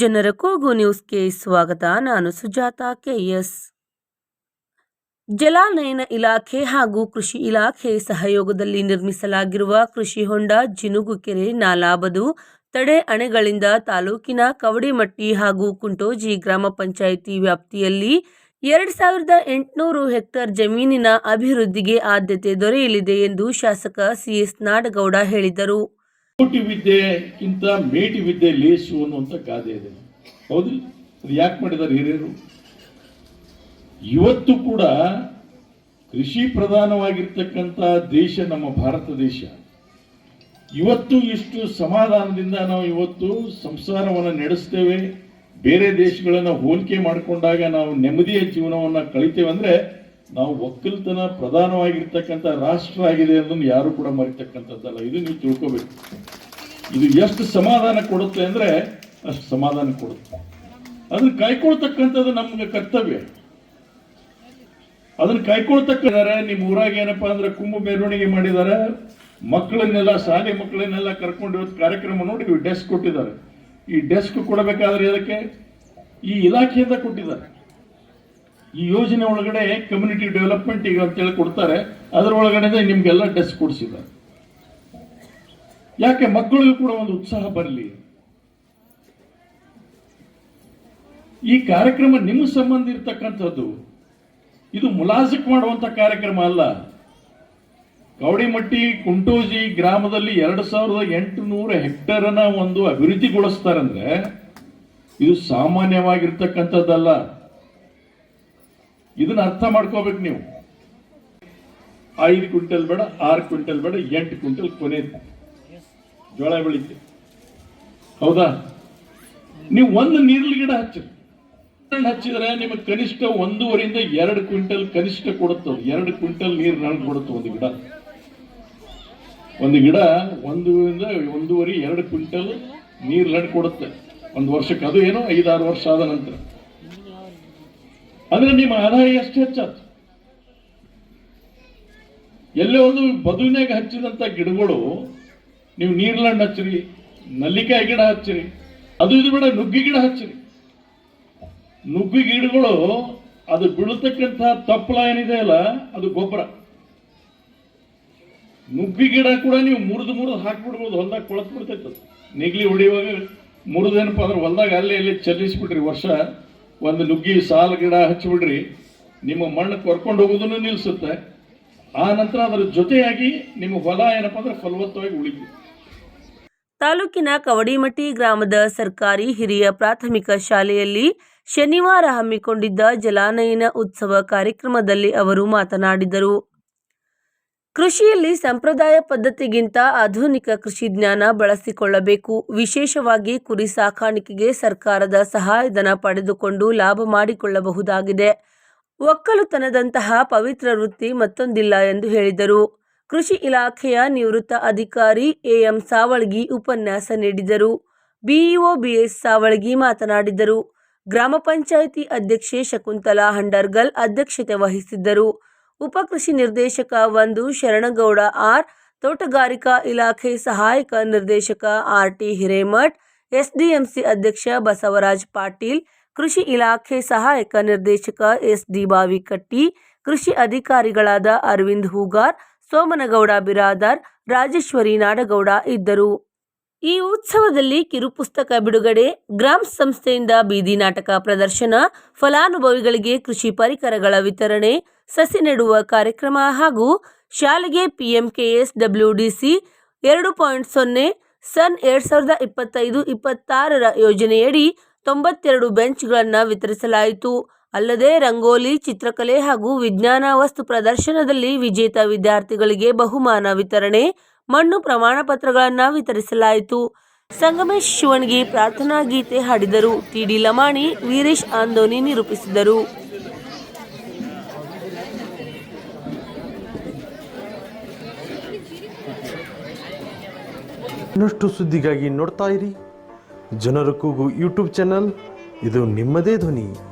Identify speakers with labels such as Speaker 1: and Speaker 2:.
Speaker 1: ಜನರ ಕೂಗು ನ್ಯೂಸ್ಗೆ ಸ್ವಾಗತ. ನಾನು ಸುಜಾತ ಕೆಎಸ್ ಜಲಾನಯನ ಇಲಾಖೆ ಹಾಗೂ ಕೃಷಿ ಇಲಾಖೆ ಸಹಯೋಗದಲ್ಲಿ ನಿರ್ಮಿಸಲಾಗಿರುವ ಕೃಷಿ ಹೊಂಡ ಜಿನುಗು ಕೆರೆ ನಾಲಾಬದು ತಡೆ ಅಣೆಗಳಿಂದ ತಾಲೂಕಿನ ಕವಡಿಮಟ್ಟಿ ಹಾಗೂ ಕುಂಟೋಜಿ ಗ್ರಾಮ ಪಂಚಾಯಿತಿ ವ್ಯಾಪ್ತಿಯಲ್ಲಿ ಎರಡು ಸಾವಿರದ ಎಂಟುನೂರು ಹೆಕ್ಟರ್ ಜಮೀನಿನ ಅಭಿವೃದ್ಧಿಗೆ ಆದ್ಯತೆ ದೊರೆಯಲಿದೆ ಎಂದು ಶಾಸಕ ಸಿಎಸ್ ನಾಡಗೌಡ ಹೇಳಿದರು.
Speaker 2: ಕೋಟಿ ವಿದ್ಯೆಗಿಂತ ಮೇಟಿ ವಿದ್ಯೆ ಲೇಸು ಅನ್ನುವಂಥ ಗಾದೆ ಇದೆ. ಹೌದಿಲ್ಲ ಅದು ಯಾಕೆ ಮಾಡಿದ್ದಾರೆ ಹಿರಿಯರು? ಇವತ್ತು ಕೂಡ ಕೃಷಿ ಪ್ರಧಾನವಾಗಿರ್ತಕ್ಕಂಥ ದೇಶ ನಮ್ಮ ಭಾರತ ದೇಶ. ಇವತ್ತು ಇಷ್ಟು ಸಮಾಧಾನದಿಂದ ನಾವು ಇವತ್ತು ಸಂಸಾರವನ್ನು ನಡೆಸ್ತೇವೆ. ಬೇರೆ ದೇಶಗಳನ್ನ ಹೋಲಿಕೆ ಮಾಡಿಕೊಂಡಾಗ ನಾವು ನೆಮ್ಮದಿಯ ಜೀವನವನ್ನ ಕಳಿತೇವೆ ನಾವು ಒಕ್ಕಲ್ತನ ಪ್ರಧಾನವಾಗಿರ್ತಕ್ಕಂಥ ರಾಷ್ಟ್ರ ಆಗಿದೆ ಅನ್ನೋದನ್ನು ಯಾರು ಕೂಡ ಮರಿತಕ್ಕಂಥದ್ದಲ್ಲ. ಇದು ನೀವು ತಿಳ್ಕೋಬೇಕು. ಇದು ಎಷ್ಟು ಸಮಾಧಾನ ಕೊಡುತ್ತೆ ಅಂದ್ರೆ ಅಷ್ಟು ಸಮಾಧಾನ ಕೊಡುತ್ತೆ. ಅದನ್ನ ಕಾಯ್ಕೊಳ್ತಕ್ಕಂಥದ್ದು ನಮ್ಗೆ ಕರ್ತವ್ಯ. ಅದನ್ನ ಕಾಯ್ಕೊಳ್ತಕ್ಕಿದ್ದಾರೆ ನಿಮ್ಮ ಊರಾಗ ಏನಪ್ಪಾ ಅಂದ್ರೆ ಕುಂಭ ಮೆರವಣಿಗೆ ಮಾಡಿದ್ದಾರೆ ಮಕ್ಕಳನ್ನೆಲ್ಲ, ಶಾಲೆ ಮಕ್ಕಳನ್ನೆಲ್ಲ ಕರ್ಕೊಂಡು ಕಾರ್ಯಕ್ರಮ ನೋಡಿ ಡೆಸ್ಕ್ ಕೊಟ್ಟಿದ್ದಾರೆ. ಈ ಡೆಸ್ಕ್ ಕೊಡಬೇಕಾದ್ರೆ ಅದಕ್ಕೆ ಈ ಇಲಾಖೆಯಿಂದ ಕೊಟ್ಟಿದ್ದಾರೆ. ಈ ಯೋಜನೆ ಒಳಗಡೆ ಕಮ್ಯುನಿಟಿ ಡೆವಲಪ್ಮೆಂಟ್ ಈಗ ಅಂತೇಳಿ ಕೊಡ್ತಾರೆ. ಅದರ ಒಳಗಡೆ ನಿಮ್ಗೆಲ್ಲ ಡೆಸ್ಕ್ ಕೊಡಿಸಿದ್ದಾರೆ. ಯಾಕೆ ಮಕ್ಕಳಿಗೂ ಕೂಡ ಒಂದು ಉತ್ಸಾಹ ಬರಲಿ? ಈ ಕಾರ್ಯಕ್ರಮ ನಿಮ್ಮ ಸಂಬಂಧ ಇರ್ತಕ್ಕಂಥದ್ದು. ಇದು ಮುಲಾಜಿಕ್ ಮಾಡುವಂತ ಕಾರ್ಯಕ್ರಮ ಅಲ್ಲ. ಕವಡಿಮಟ್ಟಿ, ಕುಂಟೋಜಿ ಗ್ರಾಮದಲ್ಲಿ ಎರಡು ಸಾವಿರದ ಎಂಟುನೂರ ಹೆಕ್ಟರ್ನ ಒಂದು ಅಭಿವೃದ್ಧಿಗೊಳಿಸ್ತಾರಂದ್ರೆ ಇದು ಸಾಮಾನ್ಯವಾಗಿರ್ತಕ್ಕಂಥದ್ದಲ್ಲ. ಇದನ್ನ ಅರ್ಥ ಮಾಡ್ಕೋಬೇಕು ನೀವು. ಐದು ಕ್ವಿಂಟಲ್ ಬೇಡ, ಆರು ಕ್ವಿಂಟಲ್ ಬೇಡ, ಎಂಟು ಕ್ವಿಂಟಲ್ ಕೊನೆ. ಜೋಳ ಬೆಳಿತೀವಿ ಹೌದಾ? ನೀವು ಒಂದು ನೀರ್ಲಿ ಗಿಡ ಹಚ್ಚಿರಿ ಹಚ್ಚಿದ್ರೆ ನಿಮಗೆ ಕನಿಷ್ಠ ಒಂದೂವರೆಯಿಂದ ಎರಡು ಕ್ವಿಂಟಲ್ ಕನಿಷ್ಠ ಕೊಡುತ್ತೆ ಎರಡು ಕ್ವಿಂಟಲ್ ನೀರು ನಳ್ ಕೊಡುತ್ತೆ ಒಂದು ಗಿಡ. ಒಂದು ಗಿಡ ಒಂದೂರಿಂದ ಒಂದೂವರೆ, ಎರಡು ಕ್ವಿಂಟಲ್ ನೀರು ನಡ್ ಕೊಡುತ್ತೆ. ಒಂದು ವರ್ಷಕ್ಕೆ ಅದು ಏನೋ? ಐದಾರು ವರ್ಷ ಆದ ನಂತರ. ಅಂದ್ರೆ ನಿಮ್ಮ ಆದಾಯ ಎಷ್ಟು ಹೆಚ್ಚಾತು ಎಲ್ಲೇ ಒಂದು ಬದುವಿನಾಗ ಹಚ್ಚಿದಂತ ಗಿಡಗಳು ನೀವು ನೀರ್ಲಂಡ್ ಹಚ್ಚಿರಿ ನಲ್ಲಿಕಾಯಿ ಗಿಡ ಹಚ್ಚಿರಿ, ಅದು ಇದು ಬೇಡ, ನುಗ್ಗಿ ಗಿಡ ಹಚ್ಚಿರಿ. ನುಗ್ಗಿ ಗಿಡಗಳು, ಅದು ಬೀಳತಕ್ಕಂಥ ತಪ್ಪಲ ಏನಿದೆ ಅಲ್ಲ, ಅದು ಗೊಬ್ಬರ. ನುಗ್ಗಿ ಗಿಡ ಕೂಡ ನೀವು ಮುರಿದು ಮುರಿದು ಹಾಕ್ಬಿಡ್ಬೋದು, ಹೊಲ್ದಾಗ ಕೊಳತ್ ಬಿಡ್ತೈತೆ ಅದು. ನಿಗ್ಲಿ ಹೊಡಿಯುವಾಗ ಮುರಿದೇನಪ್ಪ ಅಂದ್ರೆ ಹೊಲ್ದಾಗ ಅಲ್ಲಿ ಇಲ್ಲಿ ಚಲಿಸ್ಬಿಟ್ರಿ ವರ್ಷ. ಒಂದು ನುಗ್ಗಿ ಸಾಲು ಗಿಡ ಹಚ್ಚಿಬಿಡ್ರಿ, ನಿಮ್ಮ ಮಣ್ಣು ಕೊರ್ಕೊಂಡು ಹೋಗೋದನ್ನು ನಿಲ್ಲಿಸುತ್ತೆ ಆ ನಂತರ ಅದರ ಜೊತೆಯಾಗಿ ನಿಮ್ಮ ಹೊಲ ಏನಪ್ಪ ಅಂದ್ರೆ ಫಲವತ್ತವಾಗಿ ಉಳಿತು
Speaker 1: ತಾಲೂಕಿನ ಕವಡಿಮಟ್ಟಿ ಗ್ರಾಮದ ಸರ್ಕಾರಿ ಹಿರಿಯ ಪ್ರಾಥಮಿಕ ಶಾಲೆಯಲ್ಲಿ ಶನಿವಾರ ಹಮ್ಮಿಕೊಂಡಿದ್ದ ಜಲಾನಯನ ಉತ್ಸವ ಕಾರ್ಯಕ್ರಮದಲ್ಲಿ ಅವರು ಮಾತನಾಡಿದರು. ಕೃಷಿಯಲ್ಲಿ ಸಂಪ್ರದಾಯ ಪದ್ಧತಿಗಿಂತ ಆಧುನಿಕ ಕೃಷಿ ಜ್ಞಾನ ಬಳಸಿಕೊಳ್ಳಬೇಕು. ವಿಶೇಷವಾಗಿ ಕುರಿ ಸಾಕಾಣಿಕೆಗೆ ಸರ್ಕಾರದ ಸಹಾಯಧನ ಪಡೆದುಕೊಂಡು ಲಾಭ ಮಾಡಿಕೊಳ್ಳಬಹುದಾಗಿದೆ. ಒಕ್ಕಲುತನದಂತಹ ಪವಿತ್ರ ವೃತ್ತಿ ಮತ್ತೊಂದಿಲ್ಲ ಎಂದು ಹೇಳಿದರು. ಕೃಷಿ ಇಲಾಖೆಯ ನಿವೃತ್ತ ಅಧಿಕಾರಿ ಎಎಂ ಸಾವಳ್ಗಿ ಉಪನ್ಯಾಸ ನೀಡಿದರು. ಬಿಇಒ ಬಿಎಸ್ ಸಾವಳ್ಗಿ ಮಾತನಾಡಿದರು. ಗ್ರಾಮ ಪಂಚಾಯಿತಿ ಅಧ್ಯಕ್ಷೆ ಶಕುಂತಲಾ ಹಂಡರ್ಗಲ್ ಅಧ್ಯಕ್ಷತೆ ವಹಿಸಿದ್ದರು. ಉಪ ಕೃಷಿ ನಿರ್ದೇಶಕ ಒಂದು ಶರಣಗೌಡ ಆರ್, ತೋಟಗಾರಿಕಾ ಇಲಾಖೆ ಸಹಾಯಕ ನಿರ್ದೇಶಕ ಆರ್ ಟಿ ಹಿರೇಮಠ್, ಎಸ್ಡಿಎಂಸಿ ಅಧ್ಯಕ್ಷ ಬಸವರಾಜ್ ಪಾಟೀಲ್, ಕೃಷಿ ಇಲಾಖೆ ಸಹಾಯಕ ನಿರ್ದೇಶಕ ಎಸ್ ಡಿ ಬಾವಿಕಟ್ಟಿ, ಕೃಷಿ ಅಧಿಕಾರಿಗಳಾದ ಅರವಿಂದ್ ಹೂಗಾರ್ ಸೋಮನಗೌಡ ಬಿರಾದಾರ್, ರಾಜೇಶ್ವರಿ ನಾಡಗೌಡ ಇದ್ದರು. ಈ ಉತ್ಸವದಲ್ಲಿ ಕಿರುಪುಸ್ತಕ ಬಿಡುಗಡೆ, ಗ್ರಾಮ ಸಂಸ್ಥೆಯಿಂದ ಬೀದಿ ನಾಟಕ ಪ್ರದರ್ಶನ, ಫಲಾನುಭವಿಗಳಿಗೆ ಕೃಷಿ ಪರಿಕರಗಳ ವಿತರಣೆ, ಸಸಿ ನೆಡುವ ಕಾರ್ಯಕ್ರಮ ಹಾಗೂ ಶಾಲೆಗೆ ಪಿಎಂಕೆಎಸ್ ಡಬ್ಲ್ಯೂಡಿಸಿ ಎರಡು ಪಾಯಿಂಟ್ ಸೊನ್ನೆ, ಸನ್ ಎರಡು ಸಾವಿರದ ಇಪ್ಪತ್ತೈದು ಇಪ್ಪತ್ತಾರರ ಯೋಜನೆಯಡಿ ತೊಂಬತ್ತೆರಡು ಬೆಂಚ್ಗಳನ್ನು ವಿತರಿಸಲಾಯಿತು. ಅಲ್ಲದೆ ರಂಗೋಲಿ, ಚಿತ್ರಕಲೆ ಹಾಗೂ ವಿಜ್ಞಾನ ವಸ್ತು ಪ್ರದರ್ಶನದಲ್ಲಿ ವಿಜೇತ ವಿದ್ಯಾರ್ಥಿಗಳಿಗೆ ಬಹುಮಾನ ವಿತರಣೆ, ಮಣ್ಣು ಪ್ರಮಾಣ ಪತ್ರಗಳನ್ನು ವಿತರಿಸಲಾಯಿತು. ಸಂಗಮೇಶ್ ಶಿವಣ್ಗಿ ಪ್ರಾರ್ಥನಾ ಗೀತೆ ಹಾಡಿದರು. ಟಿಡಿ ಲಮಾಣಿ, ವೀರೇಶ್ ಆಂದೋನಿ ನಿರೂಪಿಸಿದರು.
Speaker 3: ಇನ್ನಷ್ಟು ಸುದ್ದಿಗಾಗಿ ನೋಡ್ತಾ ಇರಿ. ಜನರ ಕೂಗು ಯೂಟ್ಯೂಬ್ ಚಾನಲ್. ಇದು ನಿಮ್ಮದೇ ಧ್ವನಿ.